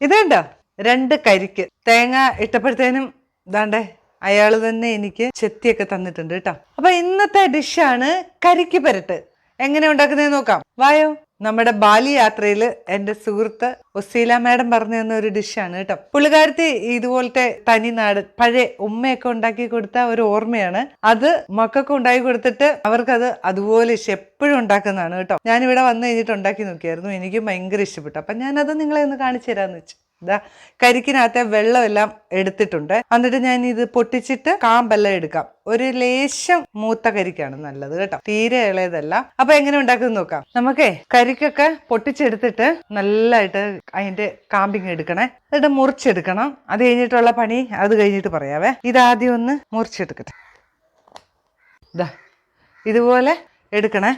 ഇതുണ്ടോ രണ്ട് കരിക്ക്. തേങ്ങ ഇട്ടപ്പോഴത്തേനും ഇതാണ്ടേ അയാൾ തന്നെ എനിക്ക് ചെത്തിയൊക്കെ തന്നിട്ടുണ്ട് കേട്ടോ. അപ്പൊ ഇന്നത്തെ ഡിഷാണ് കരിക്ക് പെരട്ട്. എങ്ങനെ ഉണ്ടാക്കുന്നതെന്ന് നോക്കാം. വായോ? നമ്മുടെ ബാലി യാത്രയിൽ എന്റെ സുഹൃത്ത് ഒസീല മാഡം പറഞ്ഞു തന്ന ഒരു ഡിഷാണ് കേട്ടോ. പുള്ളിക്കാരത്തി ഇതുപോലത്തെ തനിനാട് പഴയ ഉമ്മയൊക്കെ ഉണ്ടാക്കി കൊടുത്ത ഒരു ഓർമ്മയാണ്. അത് മക്കൾക്ക് ഉണ്ടാക്കി കൊടുത്തിട്ട് അവർക്കത് അതുപോലെ എപ്പോഴും ഉണ്ടാക്കുന്നതാണ് കേട്ടോ. ഞാനിവിടെ വന്നു കഴിഞ്ഞിട്ട് ഉണ്ടാക്കി നോക്കിയായിരുന്നു. എനിക്കും ഭയങ്കര ഇഷ്ടപ്പെട്ടു. അപ്പം ഞാനത് നിങ്ങളെ ഒന്ന് കാണിച്ചു തരാമെന്ന് വെച്ചു. ഇതാ കരിക്കിനകത്തെ വെള്ളമെല്ലാം എടുത്തിട്ടുണ്ട്. എന്നിട്ട് ഞാൻ ഇത് പൊട്ടിച്ചിട്ട് കാമ്പെല്ലാം എടുക്കാം. ഒരു ലേശം മൂത്ത കരിക്കാണ് നല്ലത് കേട്ടോ. തീരെ ഇളയതല്ല. അപ്പൊ എങ്ങനെ ഉണ്ടാക്കുന്നത് നോക്കാം. നമുക്കേ കരിക്കൊക്കെ പൊട്ടിച്ചെടുത്തിട്ട് നല്ലതായിട്ട് അതിന്റെ കാമ്പിങ് എടുക്കണേ. എന്നിട്ട് മുറിച്ചെടുക്കണം. അത് കഴിഞ്ഞിട്ടുള്ള പണി അത് കഴിഞ്ഞിട്ട് പറയാവേ. ഇതാദ്യം ഒന്ന് മുറിച്ചെടുക്കട്ടെ. ഇതാ ഇതുപോലെ എടുക്കണേ.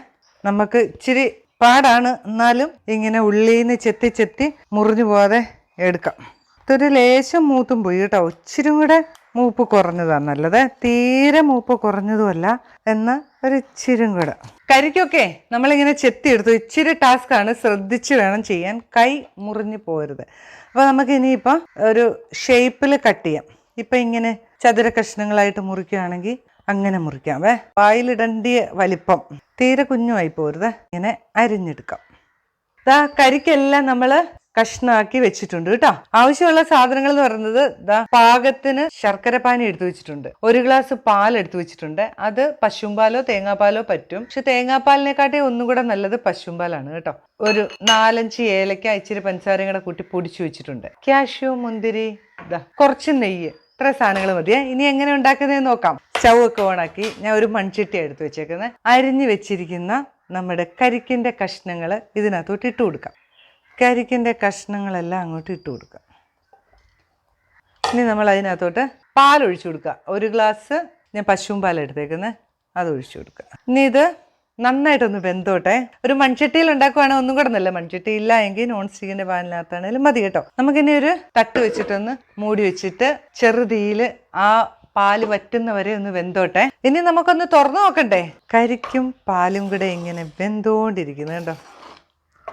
നമുക്ക് ഇച്ചിരി പാടാണ്. എന്നാലും ഇങ്ങനെ ഉള്ളിന്ന് ചെത്തി ചെത്തി മുറിഞ്ഞു പോകാതെ എടുക്കാം. ഇതൊരു ലേശം മൂത്തും പോയി കേട്ടോ. ഇച്ചിരി കൂടെ മൂപ്പ് കുറഞ്ഞതാണ് നല്ലത്. തീരെ മൂപ്പ് കുറഞ്ഞതുമല്ല. എന്ന ഒരു ഇച്ചിരും കൂടെ. കരിക്കൊക്കെ നമ്മളിങ്ങനെ ചെത്തി എടുത്തു ഇച്ചിരി ടാസ്ക് ആണ് ശ്രദ്ധിച്ച് വേണം ചെയ്യാൻ. കൈ മുറിഞ്ഞു പോരുത്. അപ്പോൾ നമുക്ക് ഇനിയിപ്പോൾ ഒരു ഷേപ്പിൽ കട്ട് ചെയ്യാം. ഇപ്പം ഇങ്ങനെ ചതുര കഷ്ണങ്ങളായിട്ട് മുറിക്കുകയാണെങ്കിൽ അങ്ങനെ മുറിക്കാവേ വായിലിടണ്ടിയ വലിപ്പം. തീരെ കുഞ്ഞുമായി പോരുത് ഇങ്ങനെ അരിഞ്ഞെടുക്കാം. കരിക്കെല്ലാം നമ്മൾ കഷ്ണമാക്കി വെച്ചിട്ടുണ്ട് കേട്ടോ. ആവശ്യമുള്ള സാധനങ്ങൾ എന്ന് പറയുന്നത് പാകത്തിന് ശർക്കര പാനി എടുത്തു വെച്ചിട്ടുണ്ട്. ഒരു ഗ്ലാസ് പാൽ എടുത്തു വെച്ചിട്ടുണ്ട്. അത് പശുമ്പാലോ തേങ്ങാപ്പാലോ പറ്റും. പക്ഷെ തേങ്ങാപ്പാലിനെക്കാട്ടി ഒന്നും കൂടെ നല്ലത് പശുമ്പാലാണ് കേട്ടോ. ഒരു നാലഞ്ച് ഏലക്ക ഇച്ചിരി പഞ്ചസാരയും കൂടെ കൂട്ടി പൊടിച്ചു വെച്ചിട്ടുണ്ട്. ക്യാഷ്യൂ മുന്തിരി ഇതാ കുറച്ച് നെയ്യ് ഇത്ര സാധനങ്ങൾ മതിയേ ഇനി എങ്ങനെ ഉണ്ടാക്കുന്നതെന്ന് നോക്കാം. ഒക്കെ ഓണാക്കി ഞാൻ ഒരു മൺചട്ടി എടുത്ത് വെച്ചേക്കുന്നത് അരിഞ്ഞു വെച്ചിരിക്കുന്ന നമ്മുടെ കരിക്കിന്റെ കഷ്ണങ്ങൾ ഇതിനകത്തോട്ട് ഇട്ട് കൊടുക്കാം. കരിക്കിന്റെ കഷ്ണങ്ങളെല്ലാം അങ്ങോട്ട് ഇട്ട് കൊടുക്കുക ഇനി നമ്മൾ അതിനകത്തോട്ട് പാൽ ഒഴിച്ചു കൊടുക്കുക ഒരു ഗ്ലാസ് ഞാൻ പശുവും പാൽ എടുത്തേക്കുന്നത് അത് ഒഴിച്ചു കൊടുക്കുക ഇനി ഇത് നന്നായിട്ടൊന്ന് വെന്തോട്ടെ. ഒരു മൺചട്ടിയിൽ ഉണ്ടാക്കുവാണെങ്കിൽ ഒന്നും കൂടെ നല്ല മൺചട്ടി ഇല്ല എങ്കിൽ നോൺ സ്റ്റിക്കിന്റെ പാനിനകത്താണേലും മതി കേട്ടോ. നമുക്കിനി ഒരു തട്ട് വെച്ചിട്ടൊന്ന് മൂടി വെച്ചിട്ട് ചെറുതീയിൽ ആ പാൽ വറ്റുന്നവരെ ഒന്ന് വെന്തോട്ടെ. ഇനി നമുക്കൊന്ന് തുറന്നു നോക്കണ്ടേ. കരിക്കും പാലും കൂടെ ഇങ്ങനെ വെന്തോണ്ടിരിക്കുന്നു കേട്ടോ.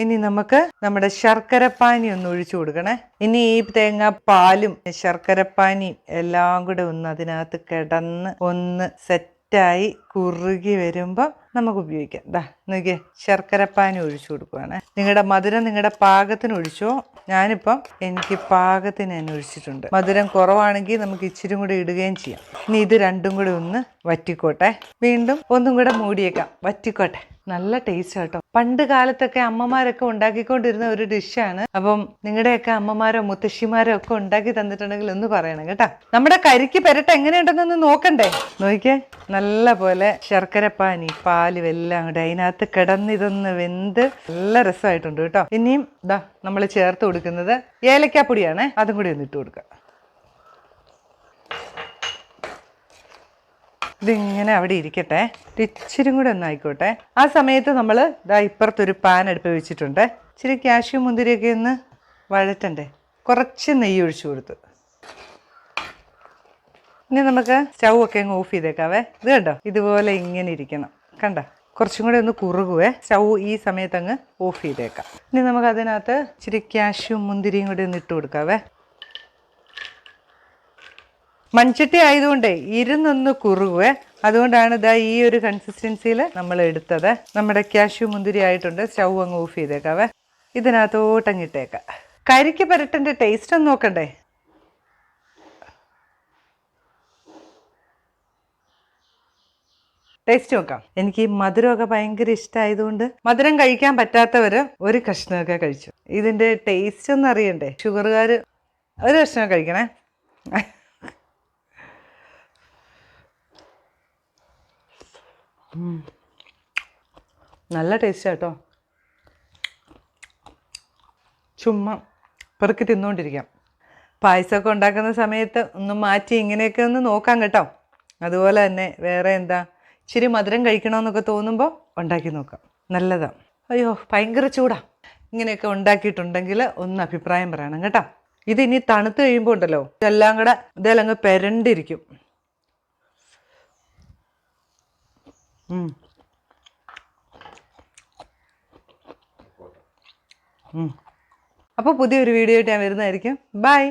ഇനി നമുക്ക് നമ്മുടെ ശർക്കരപ്പാനി ഒന്ന് ഒഴിച്ചു കൊടുക്കണേ. ഇനി ഈ തേങ്ങ പാലും ശർക്കരപ്പാനിയും എല്ലാം കൂടെ ഒന്ന് അതിനകത്ത് കിടന്ന് ഒന്ന് സെറ്റായി കുറുകി വരുമ്പോൾ നമുക്ക് ഉപയോഗിക്കാം. ദാ നോക്കിയേ ശർക്കരപ്പാനി ഒഴിച്ചു കൊടുക്കുവാണ്. നിങ്ങളുടെ മധുരം നിങ്ങളുടെ പാകത്തിന് ഒഴിച്ചോ? ഞാനിപ്പം എനിക്ക് പാകത്തിന് തന്നെ ഒഴിച്ചിട്ടുണ്ട്. മധുരം കുറവാണെങ്കിൽ നമുക്ക് ഇച്ചിരി കൂടി ഇടുകയും ചെയ്യാം. ഇനി ഇത് രണ്ടും കൂടി ഒന്ന് വറ്റിക്കോട്ടെ. വീണ്ടും ഒന്നും കൂടെ മൂടിയേക്കാം. വറ്റിക്കോട്ടെ. നല്ല ടേസ്റ്റ് കേട്ടോ പണ്ട് കാലത്തൊക്കെ അമ്മമാരൊക്കെ ഉണ്ടാക്കിക്കൊണ്ടിരുന്ന ഒരു ഡിഷാണ് അപ്പം നിങ്ങളുടെയൊക്കെ അമ്മമാരോ മുത്തശ്ശിമാരോ ഒക്കെ ഉണ്ടാക്കി തന്നിട്ടുണ്ടെങ്കിൽ ഒന്ന് പറയണം കേട്ടോ. നമ്മുടെ കരിക്ക് പെരട്ട എങ്ങനെയുണ്ടെന്നൊന്ന് നോക്കണ്ടേ? നോക്കിയേ നല്ല പോലെ ശർക്കരപ്പാനി പാലും എല്ലാം കൂടെ അതിനകത്ത് കിടന്ന് ഇതൊന്ന് വെന്ത് നല്ല രസമായിട്ടുണ്ട് കേട്ടോ. ഇനിയും ഇതാ നമ്മൾ ചേർത്ത് കൊടുക്കുന്നത് ഏലക്കാപ്പൊടിയാണ്. അതും കൂടി ഒന്ന് ഇട്ട് കൊടുക്കുക ഇതിങ്ങനെ അവിടെ ഇരിക്കട്ടെ. ഇച്ചിരി കൂടെ ഒന്ന് ആയിക്കോട്ടെ. ആ സമയത്ത് നമ്മൾ ഇതാ ഇപ്പുറത്തൊരു പാൻ അടുപ്പ് വെച്ചിട്ടുണ്ട്. ഇച്ചിരി കാഷ്യൂ മുന്തിരിയൊക്കെ ഒന്ന് വഴറ്റണ്ടേ? കുറച്ച് നെയ്യ് ഒഴിച്ചു കൊടുത്തു. ഇനി നമുക്ക് സ്റ്റൗ ഒക്കെ അങ്ങ് ഓഫ് ചെയ്തേക്കാവേ. ഇത് കണ്ടോ? ഇതുപോലെ ഇങ്ങനെ ഇരിക്കണം. കണ്ട? കുറച്ചും കൂടെ ഒന്ന് കുറുകുവേ. സ്റ്റൗ ഈ സമയത്ത് അങ്ങ് ഓഫ് ചെയ്തേക്കാം. ഇനി നമുക്ക് അതിനകത്ത് ഇച്ചിരി കാഷ്യൂ മുന്തിരിയും കൂടി ഒന്ന് ഇട്ട് കൊടുക്കാവേ. മൺചട്ടി ആയതുകൊണ്ടേ ഇരുന്നൊന്ന് കുറുകുവേ. അതുകൊണ്ടാണ് ഇതാ ഈ ഒരു കൺസിസ്റ്റൻസിയിൽ നമ്മൾ എടുത്തത്. നമ്മുടെ കാഷ്യൂ മുന്തിരി ആയിട്ടുണ്ട്. സ്റ്റൗ അങ്ങ് ഓഫ് ചെയ്തേക്കാവേ. ഇതിനകത്തോട്ടങ്ങിട്ടേക്കാം കരിക്ക് പരട്ടന്റെ ടേസ്റ്റ് ഒന്ന് നോക്കണ്ടേ? ടേസ്റ്റ് നോക്കാം. എനിക്ക് മധുരമൊക്കെ ഭയങ്കര ഇഷ്ടമായതുകൊണ്ട് മധുരം കഴിക്കാൻ പറ്റാത്തവര് ഒരു കഷ്ണമൊക്കെ കഴിച്ചു. ഇതിന്റെ ടേസ്റ്റ് ഒന്നും അറിയണ്ടേ? ഷുഗറുകാർ ഒരു കഷ്ണം കഴിക്കണേ. നല്ല ടേസ്റ്റ് കേട്ടോ ചുമ്മാ പെറുക്കി തിന്നുകൊണ്ടിരിക്കാം പായസമൊക്കെ ഉണ്ടാക്കുന്ന സമയത്ത് ഒന്ന് മാറ്റി ഇങ്ങനെയൊക്കെ ഒന്ന് നോക്കാം കേട്ടോ. അതുപോലെ തന്നെ വേറെ എന്താ? ഇച്ചിരി മധുരം കഴിക്കണമെന്നൊക്കെ തോന്നുമ്പോൾ ഉണ്ടാക്കി നോക്കാം. നല്ലതാണ് അയ്യോ ഭയങ്കര ചൂടാ. ഇങ്ങനെയൊക്കെ ഉണ്ടാക്കിയിട്ടുണ്ടെങ്കിൽ ഒന്ന് അഭിപ്രായം പറയണം കേട്ടോ. ഇത് ഇനി തണുത്ത് കഴിയുമ്പോൾ ഉണ്ടല്ലോ ഇതെല്ലാം കൂടെ ഇതെല്ലാം അങ്ങ് പെരണ്ടിരിക്കും. അപ്പോൾ പുതിയൊരു വീഡിയോ ആയിട്ട് ഞാൻ വരുന്നതായിരിക്കും. ബൈ.